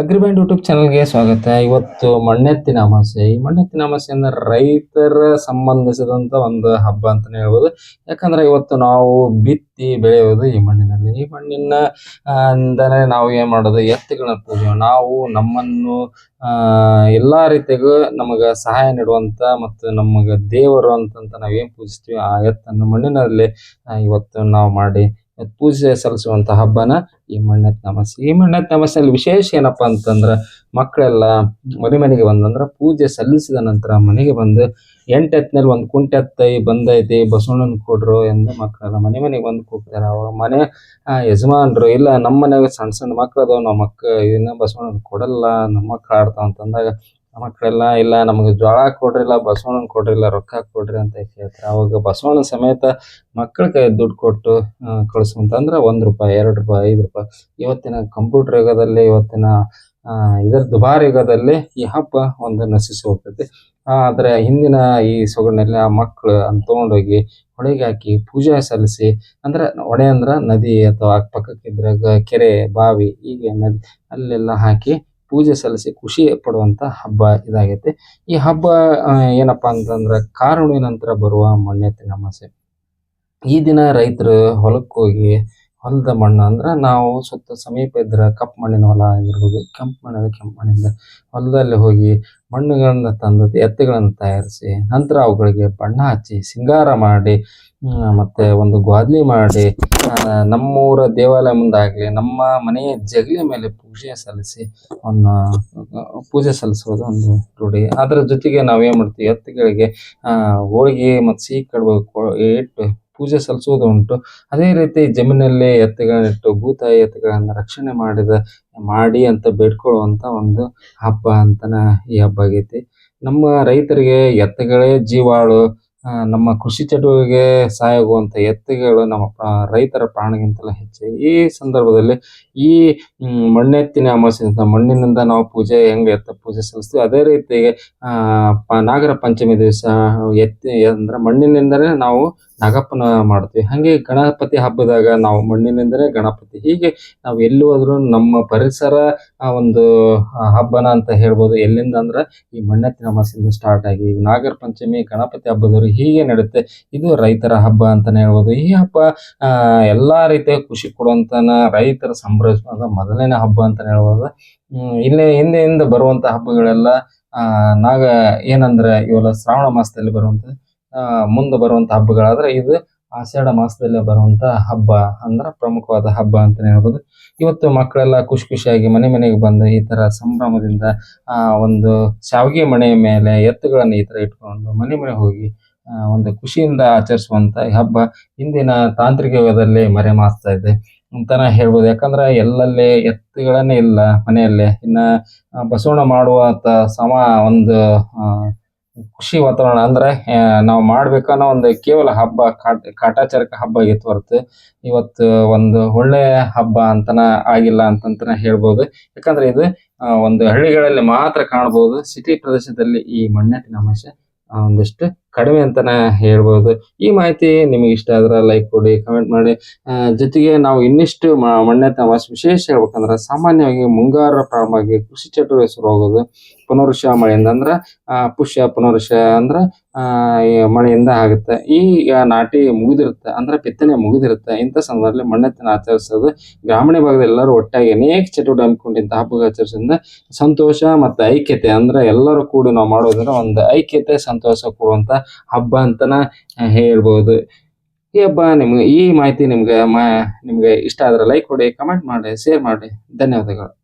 ಅಗ್ರಿಬ್ಯಾಂಡ್ YouTube ಚಾನಲ್ಗೆ ಸ್ವಾಗತ. ಇವತ್ತು ಮಣ್ಣೆತ್ತಿನ ಅಮಾಸೆ. ಈ ಮಣ್ಣೆತ್ತಿನ ಅಮಾಸೆ ಅಂದ್ರೆ ರೈತರ ಸಂಬಂಧಿಸಿದಂತ ಒಂದು ಹಬ್ಬ ಅಂತಾನೆ ಹೇಳ್ಬೋದು. ಯಾಕಂದ್ರೆ ಇವತ್ತು ನಾವು ಬಿತ್ತಿ ಬೆಳೆಯೋದು ಈ ಮಣ್ಣಿನಲ್ಲಿ. ಈ ಮಣ್ಣಿನ ಅಂದರೆ ನಾವು ಏನ್ ಮಾಡೋದು? ಎತ್ತುಗಳನ್ನ ಪೂಜೆ. ನಾವು ನಮ್ಮನ್ನು ಎಲ್ಲಾ ರೀತಿಯಾಗೂ ನಮಗ ಸಹಾಯ ನೀಡುವಂತ ಮತ್ತು ನಮಗ ದೇವರು ಅಂತಂತ ನಾವೇನ್ ಪೂಜಿಸ್ತೀವಿ? ಆ ಎತ್ತನ್ನು ಮಣ್ಣಿನಲ್ಲಿ ಇವತ್ತು ನಾವು ಮಾಡಿ, ಪೂಜೆ ಸಲ್ಲಿಸುವಂತ ಹಬ್ಬನ ಈ ಮಣ್ಣೆತ್ತಿನ ನಮಸ್. ಈ ಮಣ್ಣೆತ್ತಿನ ಅಮಾವಾಸ್ಯೆಯಲ್ಲಿ ವಿಶೇಷ ಏನಪ್ಪಾ ಅಂತಂದ್ರ ಮಕ್ಕಳೆಲ್ಲ ಮನೆ ಮನೆಗೆ ಬಂದಂದ್ರ ಪೂಜೆ ಸಲ್ಲಿಸಿದ ನಂತರ ಮನೆಗೆ ಬಂದು ಎಂಟೆತ್ನಲ್ಲಿ ಒಂದು ಕುಂಟೆತ್ತೈ ಬಂದೈತಿ, ಬಸವಣ್ಣನ ಕೊಡ್ರು ಎಂದು ಮಕ್ಕಳೆಲ್ಲ ಮನೆ ಮನೆಗೆ ಬಂದು ಕೂಗ್ತಾರೆ. ಅವಾಗ ಮನೆ ಯಜಮಾನ್ರು, ಇಲ್ಲ ನಮ್ಮ ಮನೆಯಾಗ ಸಣ್ಣ ಸಣ್ಣ ಅದಾವ ನಮ್ಮ ಮಕ್ಕ ಇದನ್ನ ಬಸವಣ್ಣನ ಕೊಡಲ್ಲ, ನಮ್ಮ ಮಕ್ಳು ಆಡ್ತಾವ ಅಂತಂದಾಗ ಮಕ್ಕಳೆಲ್ಲ ಇಲ್ಲ ನಮಗೆ ಜ್ವಾಳ ಕೊಡ್ರಿಲ್ಲ ಬಸವಣ್ಣನ ಕೊಡ್ರಿಲ್ಲ ರೊಕ್ಕ ಕೊಡ್ರಿ ಅಂತ ಕೇಳ್ತಾರೆ. ಅವಾಗ ಬಸವಣ್ಣ ಸಮೇತ ಮಕ್ಕಳ ಕೈ ದುಡ್ಡು ಕೊಟ್ಟು ಆ, ಒಂದು ರೂಪಾಯಿ ಎರಡು ರೂಪಾಯಿ ಐದು ರೂಪಾಯಿ. ಇವತ್ತಿನ ಕಂಪ್ಯೂಟರ್ ಯುಗದಲ್ಲಿ ಇವತ್ತಿನ ಇದರ ದುಬಾರಿ ಯುಗದಲ್ಲಿ ಈ ಹಬ್ಬ ಒಂದು ನಶಿಸಿ ಹೋಗ್ತೈತಿ. ಆದ್ರೆ ಹಿಂದಿನ ಈ ಸೊಗಡಿನಲ್ಲಿ ಆ ಮಕ್ಕಳು ಅಂತ ತಗೊಂಡೋಗಿ ಹೊಳೆಗೆ ಹಾಕಿ ಪೂಜೆ ಸಲ್ಲಿಸಿ ಅಂದ್ರೆ ಹೊಣೆ ಅಂದ್ರ ನದಿ ಅಥವಾ ಅಕ್ಕಪಕ್ಕಕ್ಕಿದ್ರೆ ಕೆರೆ ಬಾವಿ ಹೀಗೆ ನದಿ ಅಲ್ಲೆಲ್ಲ ಹಾಕಿ ಪೂಜೆ ಸಲ್ಲಿಸಿ ಖುಷಿ ಪಡುವಂತ ಹಬ್ಬ ಇದಾಗೈತಿ. ಈ ಹಬ್ಬ ಏನಪ್ಪಾ ಅಂತಂದ್ರ ಕಾರಣ ನಂತರ ಬರುವ ಮಣ್ಣೆತ್ತಿನ ಅಮಾಸೆ. ಈ ದಿನ ರೈತರು ಹೊಲಕ್ಕೆ ಹೋಗಿ ಹೊಲದ ಮಣ್ಣು ಅಂದ್ರೆ ನಾವು ಸುತ್ತ ಸಮೀಪ ಇದ್ರ ಕಪ್ಪು ಮಣ್ಣಿನ ಹೊಲ ಆಗಿರ್ಬೋದು, ಕೆಂಪು ಮಣ್ಣಿನ ಕೆಂಪು ಮಣ್ಣಿಂದ ಹೊಲದಲ್ಲಿ ಹೋಗಿ ಮಣ್ಣುಗಳನ್ನ ತಂದು ಎತ್ತುಗಳನ್ನು ತಯಾರಿಸಿ ನಂತರ ಅವುಗಳಿಗೆ ಬಣ್ಣ ಹಚ್ಚಿ ಸಿಂಗಾರ ಮಾಡಿ ಮತ್ತೆ ಒಂದು ಗ್ವಾದ್ಲಿ ಮಾಡಿ ನಮ್ಮೂರ ದೇವಾಲಯ ಮುಂದಾಗ್ಲಿ, ನಮ್ಮ ಮನೆಯ ಜಗಲಿ ಮೇಲೆ ಪೂಜೆ ಸಲ್ಲಿಸಿ, ಅವನ್ನ ಪೂಜೆ ಸಲ್ಲಿಸೋದು ಒಂದು ರೂಢಿ. ಅದರ ಜೊತೆಗೆ ನಾವೇನ್ ಮಾಡ್ತೀವಿ? ಎತ್ತುಗಳಿಗೆ ಹೋಳಿಗೆ ಮತ್ತು ಸಿಹಿ ಕಡುಬು ಇಟ್ಟು ಪೂಜೆ ಸಲ್ಲಿಸೋದು ಉಂಟು. ಅದೇ ರೀತಿ ಜಮೀನಲ್ಲಿ ಎತ್ತುಗಳನ್ನಿಟ್ಟು ಭೂತಾಯಿ ಎತ್ತುಗಳನ್ನ ರಕ್ಷಣೆ ಮಾಡಿದ, ಮಾಡಿ ಅಂತ ಬೇಡ್ಕೊಳ್ಳುವಂತ ಒಂದು ಹಬ್ಬ ಅಂತನ ಈ ಹಬ್ಬ ಆಗೈತಿ. ನಮ್ಮ ರೈತರಿಗೆ ಎತ್ತುಗಳೇ ಜೀವಾಳು. ನಮ್ಮ ಕೃಷಿ ಚಟುವಟಿಕೆಗೆ ಸಹಾಯ ಆಗುವಂತ ಎತ್ತುಗಳು ನಮ್ಮ ರೈತರ ಪ್ರಾಣಗಿಂತಲೂ ಹೆಚ್ಚು. ಈ ಸಂದರ್ಭದಲ್ಲಿ ಈ ಮಣ್ಣೆತ್ತಿನ ಅಮಾವಾಸ್ಯೆ ಮಣ್ಣಿನಿಂದ ನಾವು ಪೂಜೆ ಹೆಂಗೆ ಎತ್ತ ಪೂಜೆ ಸಲ್ಲಿಸ್ತೀವಿ, ಅದೇ ರೀತಿ ಆ, ಪ- ನಾಗರ ಪಂಚಮಿ ದಿವಸ ಎತ್ತಿ, ಅಂದ್ರೆ ಮಣ್ಣಿನಿಂದನೇ ನಾವು ನಾಗಪ್ಪನ ಮಾಡ್ತೀವಿ. ಹಂಗೆ ಗಣಪತಿ ಹಬ್ಬದಾಗ ನಾವು ಮಣ್ಣಿನಿಂದರೆ ಗಣಪತಿ. ಹೀಗೆ ನಾವು ಎಲ್ಲಿ ಹೋದ್ರು ನಮ್ಮ ಪರಿಸರ ಒಂದು ಹಬ್ಬನ ಅಂತ ಹೇಳ್ಬೋದು. ಎಲ್ಲಿಂದ ಅಂದ್ರೆ ಈ ಮಣ್ಣೆತ್ತಿನ ಅಮಾವಾಸ್ಯೆಯಿಂದ ಸ್ಟಾರ್ಟ್ ಆಗಿ ನಾಗರ ಪಂಚಮಿ ಗಣಪತಿ ಹಬ್ಬದವರು ಹೀಗೆ ನಡೆಯುತ್ತೆ ಇದು ರೈತರ ಹಬ್ಬ ಅಂತಾನೆ ಹೇಳ್ಬೋದು. ಈ ಹಬ್ಬ ಎಲ್ಲಾ ರೀತಿಯ ಖುಷಿ ಕೊಡುವಂತನ, ರೈತರ ಸಂಭ್ರಮದ ಮೊದಲನೇ ಹಬ್ಬ ಅಂತಾನೆ ಹೇಳ್ಬೋದು. ಇಲ್ಲಿ ಹಿಂದೆಯಿಂದ ಬರುವಂತ ಹಬ್ಬಗಳೆಲ್ಲ ನಾಗ ಏನಂದ್ರೆ ಇವೆಲ್ಲ ಶ್ರಾವಣ ಮಾಸದಲ್ಲಿ ಬರುವಂತ ಮುಂದೆ ಬರುವಂತ ಹಬ್ಬಗಳಾದ್ರೆ ಇದು ಆಷಾಢ ಮಾಸದಲ್ಲಿ ಬರುವಂತ ಹಬ್ಬ ಅಂದ್ರ ಪ್ರಮುಖವಾದ ಹಬ್ಬ ಅಂತಾನೆ ಹೇಳ್ಬೋದು. ಇವತ್ತು ಮಕ್ಕಳೆಲ್ಲ ಖುಷಿ ಖುಷಿಯಾಗಿ ಮನೆ ಮನೆಗೆ ಬಂದು ಈ ತರ ಸಂಭ್ರಮದಿಂದ, ಆ, ಒಂದು ಶಾವಿಗೆ ಮನೆಯ ಮೇಲೆ ಎತ್ತುಗಳನ್ನ ಈ ತರ ಇಟ್ಕೊಂಡು ಮನೆ ಮನೆ ಹೋಗಿ ಒಂದು ಖುಷಿಯಿಂದ ಆಚರಿಸುವಂತ ಹಬ್ಬ ಇಂದಿನ ತಾಂತ್ರಿಕ ಯುಗದಲ್ಲಿ ಮರೆಮಾಚ್ತಾ ಇದೆ ಅಂತಾನೆ ಹೇಳ್ಬೋದು. ಯಾಕಂದ್ರೆ ಎಲ್ಲಲ್ಲಿ ಎತ್ತುಗಳನ್ನೇ ಇಲ್ಲ ಮನೆಯಲ್ಲೇ. ಇನ್ನ ಬಸವಣ್ಣ ಮಾಡುವಂತ ಸಮ ಒಂದು ಖುಷಿ ವಾತಾವರಣ ಅಂದ್ರೆ ನಾವು ಮಾಡ್ಬೇಕನ್ನೋ ಒಂದು ಕೇವಲ ಹಬ್ಬ, ಕಾಟ ಕಾಟಾಚಾರಕ ಹಬ್ಬ ಆಗಿತ್ತು ಹೊರತು ಇವತ್ತು ಒಂದು ಒಳ್ಳೆ ಹಬ್ಬ ಅಂತನ ಆಗಿಲ್ಲ ಅಂತಂತನ ಹೇಳ್ಬೋದು. ಯಾಕಂದ್ರೆ ಇದು ಒಂದು ಹಳ್ಳಿಗಳಲ್ಲಿ ಮಾತ್ರ ಕಾಣಬಹುದು ಸಿಟಿ ಪ್ರದೇಶದಲ್ಲಿ ಈ ಮಣ್ಣಿನ ಅಂಶ ಒಂದಿಷ್ಟು ಕಡಿಮೆ ಅಂತಾನೆ ಹೇಳ್ಬೋದು. ಈ ಮಾಹಿತಿ ನಿಮಗೆ ಇಷ್ಟ ಆದ್ರೆ ಲೈಕ್ ಕೊಡಿ ಕಮೆಂಟ್ ಮಾಡಿ. ಜೊತೆಗೆ ನಾವು ಇನ್ನಿಷ್ಟು ಮಣ್ಣೆ ಮಣ್ಣೆತ್ತಿನ ವಿಶೇಷ ಹೇಳ್ಬೇಕಂದ್ರೆ ಸಾಮಾನ್ಯವಾಗಿ ಮುಂಗಾರು ಪ್ರಾರಂಭ ಆಗಿ ಕೃಷಿ ಚಟುವಟಿಕೆ ಶುರು ಆಗೋದು ಪುನರ್ಷ ಮಳೆಯಿಂದ ಅಂದ್ರೆ ಪುಷ್ಯ ಪುನರುಷ ಅಂದ್ರೆ ಮಳೆಯಿಂದ ಆಗುತ್ತೆ. ಈ ನಾಟಿ ಮುಗಿದಿರುತ್ತೆ ಅಂದ್ರೆ ಬಿತ್ತನೆ ಮುಗಿದಿರುತ್ತೆ. ಇಂಥ ಸಂದರ್ಭದಲ್ಲಿ ಮಣ್ಣೆತ್ತನ ಆಚರಿಸೋದು ಗ್ರಾಮೀಣ ಭಾಗದ ಎಲ್ಲರೂ ಒಟ್ಟಾಗಿ ಅನೇಕ ಚಟುವಟಿಕೆ ಹಮ್ಮಿಕೊಂಡು ಇಂಥ ಆಚರಿಸೋದ್ರಿಂದ ಸಂತೋಷ ಮತ್ತು ಐಕ್ಯತೆ ಅಂದ್ರೆ ಎಲ್ಲರೂ ಕೂಡಿ ನಾವು ಮಾಡೋದ್ರಿಂದ ಒಂದು ಐಕ್ಯತೆ, ಸಂತೋಷ ಕೊಡುವಂತ ಹಬ್ಬ ಅಂತನ ಹೇಳ್ಬೋದು. ಈ ಹಬ್ಬ ನಿಮ್ಗೆ ಈ ಮಾಹಿತಿ ನಿಮ್ಗೆ ಮಾ, ನಿಮ್ಗೆ ಇಷ್ಟ ಆದರೆ ಲೈಕ್ ಕೊಡಿ ಕಮೆಂಟ್ ಮಾಡಿ ಶೇರ್ ಮಾಡಿ. ಧನ್ಯವಾದಗಳು.